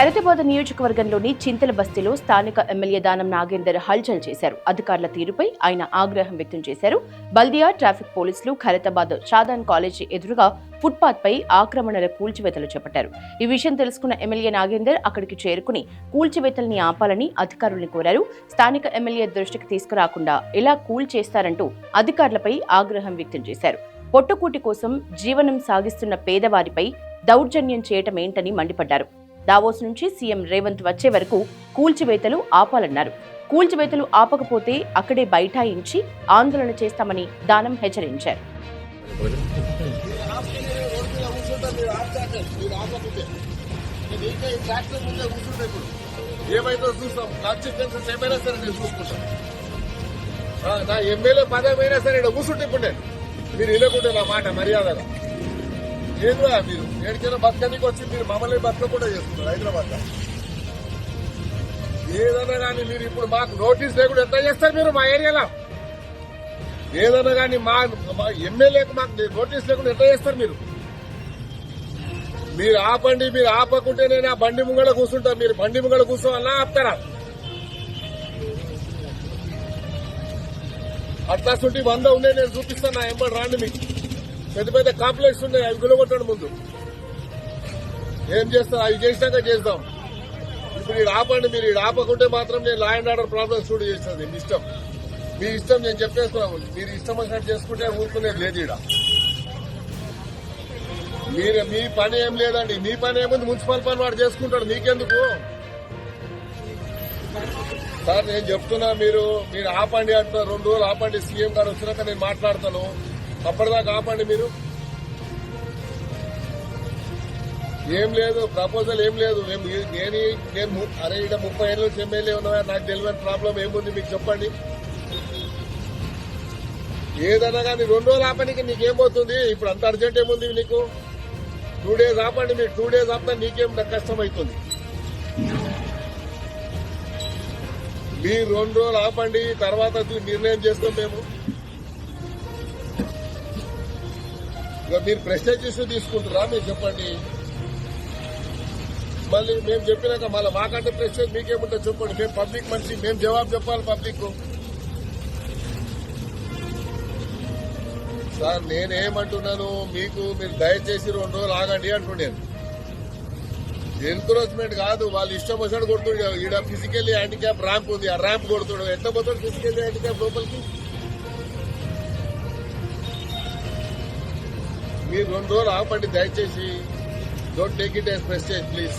ఖైరతాబాద్ నియోజకవర్గంలోని చింతల బస్తీలో స్థానిక ఎమ్మెల్యే దానం నాగేందర్ హల్చల్ చేశారు. అధికారుల తీరుపై ఆయన ఆగ్రహం వ్యక్తం చేశారు. బల్దియా ట్రాఫిక్ పోలీసులు ఖైరతాబాద్ షాదాన్ కాలేజీ ఎదురుగా ఫుట్పాత్ పై ఆక్రమణల కూల్చివేతలు చేపట్టారు. ఈ విషయం తెలుసుకున్న ఎమ్మెల్యే నాగేందర్ అక్కడికి చేరుకుని కూల్చివేతల్ని ఆపాలని అధికారుల్ని కోరారు. స్థానిక ఎమ్మెల్యే దృష్టికి తీసుకురాకుండా ఎలా కూల్ చేస్తారంటూ అధికారులపై ఆగ్రహం వ్యక్తం చేశారు. పొట్టుకూటి కోసం జీవనం సాగిస్తున్న పేదవారిపై దౌర్జన్యం చేయటం ఏంటని మండిపడ్డారు. దావోస్ నుంచి సీఎం రేవంత్ వచ్చే వరకు కూల్చివేతలు ఆపాలన్నారు. కూల్చివేతలు ఆపకపోతే అక్కడే బైఠాయించి ఆందోళన చేస్తామని దానం హెచ్చరించారు. ఏమైతే చూస్తాం. కాన్సిక్వెన్సెస్ ఏమైనా సరే నేను చూసుకుంటాను. నా ఎమ్మెల్యే పదమైనా సరే ఇక్కడ కూర్చుంటే ఇప్పుడు నేను. మీరు ఇవ్వకుంటే నా మాట మర్యాదగా. ఏదిరా మీరు? ఏడికైనా బతకనికి వచ్చి మీరు మమ్మల్ని బతకకుండా చేస్తున్నారు హైదరాబాద్లో ఏదైనా కానీ మీరు ఇప్పుడు మాకు నోటీస్ లేకుండా ఎంత చేస్తారు మీరు మా ఏరియాలో? ఏదైనా కానీ మా మా ఎమ్మెల్యేకి మాకు నోటీస్ లేకుండా ఎంత చేస్తారు మీరు? మీరు ఆపండి మీరు ఆపకుంటే నేను ఆ బండి ముంగడ కూర్చుంటా మీరు బండి ముంగడ కూర్చోవాలన్నా ఆపుతారా? అట్లా సుంటి వంద ఉండే నేను చూపిస్తాను నా ఎంబడి రాండి మీకు. పెద్ద పెద్ద కాంప్లెక్స్ ఉన్నాయి అవి గులగొట్టండి ముందు. ఏం చేస్తాం అవి చేసినాక చేద్దాం. ఇప్పుడు ఈడు ఆపండి మీరు ఈడు ఆపకుంటే మాత్రం నేను లా అండ్ ఆర్డర్ ప్రాబ్లమ్స్ స్టూడ్ చేస్తుంది మీ ఇష్టం. మీ ఇష్టం నేను చెప్పేస్తున్నాను మీరు ఇష్టం వచ్చినట్టు చేసుకుంటే ఊరుకునేది లేదు ఈడ. మీరు మీ పని ఏం లేదండి మీ పని ఏముంది మున్సిపల్ పని వాడు చేసుకుంటాడు మీకెందుకు? సార్ నేను చెప్తున్నా మీరు మీరు ఆపండి అంటున్నారు రెండు రోజులు ఆపండి సీఎం గారు వచ్చినాక నేను మాట్లాడతాను. అప్పటిదాకా ఆపండి మీరు. ఏం లేదు ప్రపోజల్ ఏం లేదు. మేము నేను నేను ము- అరే ఇక్కడ ముప్పై ఏళ్ళ నుంచి ఎమ్మెల్యే ఉన్నా నాకు తెలియని ప్రాబ్లం ఏముంది మీకు చెప్పండి. ఏదన్నా కానీ రెండు రోజులు ఆపడానికి నీకేమవుతుంది ఇప్పుడు అంత అర్జెంట్ ఏముంది నీకు? టూ డేస్ ఆపండి మీరు. టూ డేస్ ఆపితే నీకేం కష్టం అవుతుంది మీరు రెండు రోజులు ఆపండి తర్వాత నిర్ణయం చేస్తాం మేము. మీరు ప్రెస్టేజ్ ఇష్యూ తీసుకుంటారా. మీరు చెప్పండి. మళ్ళీ మేము చెప్పినాక మళ్ళీ మాకంటే ప్రెస్టేజ్ మీకేముంటుంది చెప్పండి. మేము పబ్లిక్ మనిషి మేము జవాబు చెప్పాలి పబ్లిక్ సార్ నేనేమంటున్నాను మీకు మీరు దయచేసి రెండు రోజులు ఆగండి అంటున్నాను ఎన్క్రోచ్మెంట్ కాదు వాళ్ళు ఇష్టం వచ్చినట్టు కొడుతుండే. ఈడ ఫిజికల్లీ హ్యాండిక్యాప్ ర్యాంప్ ఉంది. ఆ ర్యాంప్ కొడుతుండే. ఎంత పోతాడు ఫిజికల్లీ హ్యాండిక్యాప్ లోపలికి? మీరు రెండు రోజులు ఆగపండి దయచేసి. Don't take it as prestige please